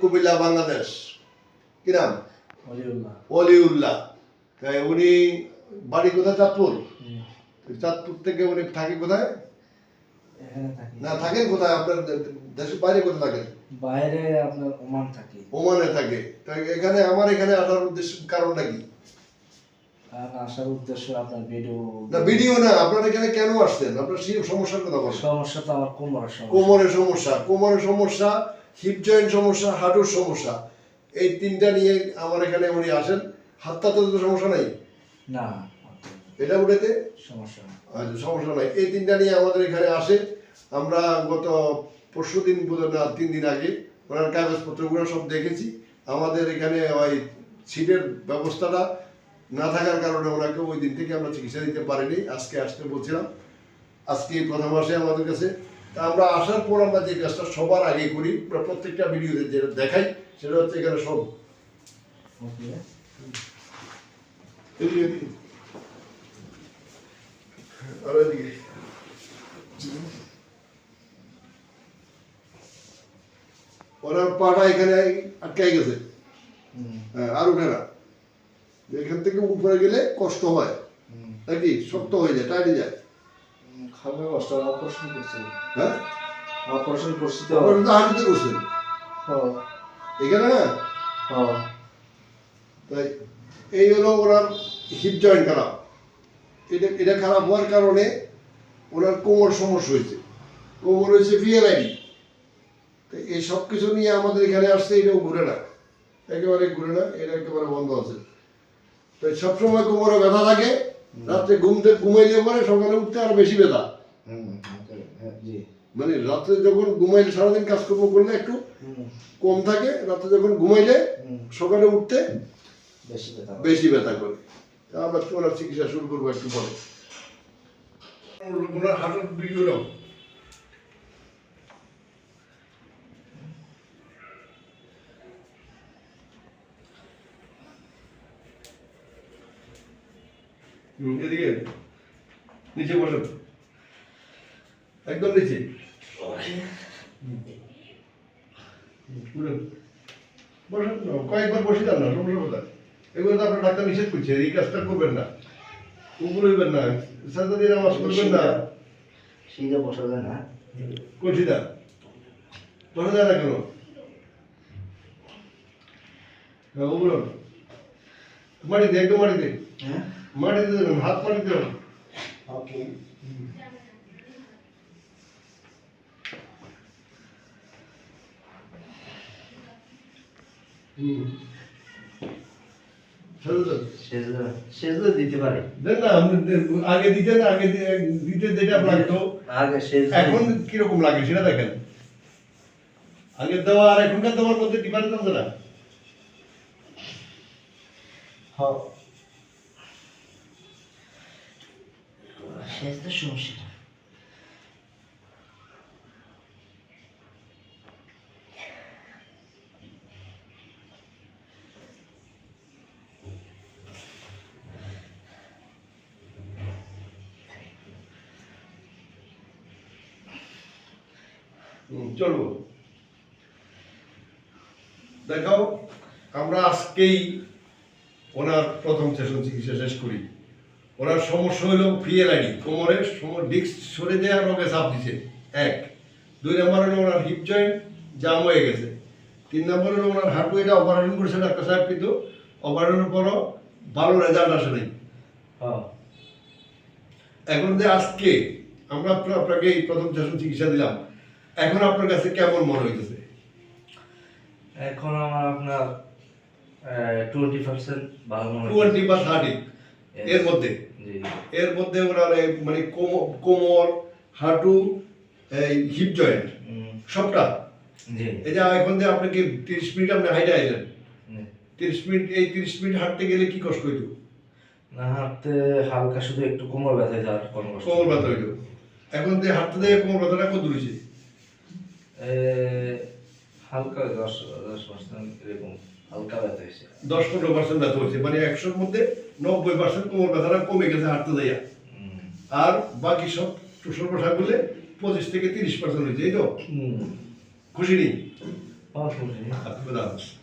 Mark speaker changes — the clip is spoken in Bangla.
Speaker 1: কুমিল্লা বাংলাদেশ। কি নাম
Speaker 2: অলিউল্লাহ।
Speaker 1: তাই উনি বাড়ি কোথায়? চাঁদপুর? চাঁদপুর থেকে উনি থাকে কোথায়? না থাকেন কোথায়? আপনার দেশের বাইরে কোথায় থাকেন?
Speaker 2: বাইরে আপনার ওমান থাকি।
Speaker 1: ওমানে থাকে। তাই এখানে আমার এখানে আসার উদ্দেশ্য কারণটা কি?
Speaker 2: আসার উদ্দেশ্য আপনার ভিডিও
Speaker 1: না ভিডিও না আপনার এখানে কেন আসছেন? আপনার সেই সমস্যার কথা বলেন।
Speaker 2: সমস্যা তো আমার কোমরের সমস্যা।
Speaker 1: কোমরের সমস্যা। কোমরের সমস্যা হিপ জয়েন্ট সমস্যা হাঁটুর সমস্যা এই তিনটা নিয়ে আমার এখানে উনি আসেন। হাতটাতে তো সমস্যা নাই?
Speaker 2: না।
Speaker 1: এটা উঠেতে
Speaker 2: সমস্যা।
Speaker 1: আচ্ছা সমস্যা নাই। এই তিনটা নিয়ে আমাদের এখানে আসে। আমরা গত পরশু দিন না তিন দিন আগে ওনার কাগজপত্রগুলো সব দেখেছি। আমাদের এখানে ওই সিটের ব্যবস্থাটা না থাকার কারণে ওনাকে ওই দিন থেকে আমরা চিকিৎসা দিতে পারিনি। আজকে আসতে বলছিলাম। আজকে এই প্রথম আসে আমাদের কাছে। তা আমরা আসার পর আমরা যে কাজটা সবার আগে করি আমরা প্রত্যেকটা ভিডিওতে যেটা দেখাই সেটা হচ্ছে এখানে সব। আর এদিকে। ওনার পাটা এখানে আটকাই গেছে। হ্যাঁ, আর উঠে না। এখান থেকে উপরে গেলে কষ্ট হয়। নাকি? শক্ত হয়ে যায় টাইটে যায়।
Speaker 2: খাবে কষ্ট অপারেশন করছি।
Speaker 1: হ্যাঁ?
Speaker 2: অপারেশন করছি তো।
Speaker 1: আপনারা তো হাঁটুতে করছেন এখানে? না তাই এই হলো ওনার হিপ জয়েন্ট খারাপ। এটা এটা খারাপ হওয়ার কারণে ওনার কোমর সমস্যা হয়েছে। কোমর হয়েছে ভিএলআইডি তো এই সব কিছু নিয়ে আমাদের এখানে আসছে এটাও ঘুরে না। একেবারে ঘুরে না এটা একেবারে বন্ধ আছে। তো সবসময় কোমরে ব্যথা থাকে। রাত্রে ঘুমতে ঘুমাইলে পরে সকালে উঠতে আরও বেশি ব্যথা।
Speaker 2: হুম, হ্যাঁ,
Speaker 1: মানে রাত্রে যখন ঘুমাইলে সারাদিন কাজকর্ম করলে একটু কম থাকে রাত্রে যখন ঘুমাইলে সকালে উঠতে
Speaker 2: বেশি ব্যথা
Speaker 1: বেশি ব্যথা করে। আবার চিকিৎসা শুরু করব একটু পরে। ওনার হাঁটুর ভিডিও এদিকে। নিচে বসুন একদম নিচে। বসেন কয়েকবার বসে যান না সমস্যা কোথায়? এগুলো তো আপনার ডাক্তার নিষেধ করছে এই কাজটা করবেন না। উপরে হইবেন না সাজাদি নামাজ করবেন না।
Speaker 2: সিধে বসা যায় না।
Speaker 1: কলসিদা বসা যায় না কেন? হ্যাঁ, উপরে মাটিতে একদম মাটিতে
Speaker 2: হ্যাঁ?
Speaker 1: ছেড়ে দেন।
Speaker 2: সেজদা সেজদা দিতে পারে
Speaker 1: দেন না আপনি দেন- আগে আগে দিতে যেটা লাগতো
Speaker 2: আগে
Speaker 1: এখন কীরকম লাগে সেটা দেখেন আগের দেওয়া আর এখনকার দেওয়ার মধ্যে ডিফারেন্স আছে না
Speaker 2: হ্যাঁ সেজদা সমস্যা
Speaker 1: হুম, চলবো। দেখাও আমরা আজকেই ওনার প্রথম সেশন চিকিৎসা শেষ করি। ওনার সমস্যা হলো ফিএলআইডি কোমরের ডিস্ক সরে দেওয়া রোগে চাপ দিছে। এক। দুই নম্বর হলো ওনার হিপ জয়েন্ট জাম হয়ে গেছে। তিন নম্বর হলো ওনার হাঁটু এটা অপারেশন করেছে ডাক্তার সাহেব কিন্তু অপারেশনের পরও ভালো রেজাল্ট আসে নাই।
Speaker 2: হ্যাঁ।
Speaker 1: এখন যে আজকে আমরা আপনা- আপনাকে এই প্রথম সেশন চিকিৎসা দিলাম এখন আপনার কাছে কেমন মনে হইতেছে?
Speaker 2: এখন আমার আপনার টোয়েন্টি পার্সেন্ট ভালো মনে।
Speaker 1: টোয়েন্টি বা থার্টি এর মধ্যে? এর মধ্যে ওনার মানে কোম- কোমর হাঁটু এই হিপ জয়েন্ট সবটা। এই যে এখন যে আপনাকে তিরিশ মিনিট আপনি হাইটে আইলেন? তিরিশ মিনিট এই তিরিশ মিনিট হাঁটতে গেলে কি কষ্ট হইতো?
Speaker 2: না হাঁটতে হালকা শুধু একটু কোমর ব্যথা যার
Speaker 1: কোমর ব্যথা হইতো। এখন যে হাঁটতে দেয় কোমর ব্যথাটা কত দূরেছে
Speaker 2: হালকা দশ দশ পার্সেন্ট এরকম। হালকা ব্যথা হয়েছে।
Speaker 1: দশ পনেরো পার্সেন্ট ব্যথা হয়েছে। মানে একশোর মধ্যে নব্বই পার্সেন্ট কোমর ব্যথাটা কমে গেছে হাঁটতে দেয়া আর বাকি সব টুসর বসা করলে পঁচিশ থেকে তিরিশ পার্সেন্ট হয়েছে এই তো? খুশি নেই? খুশি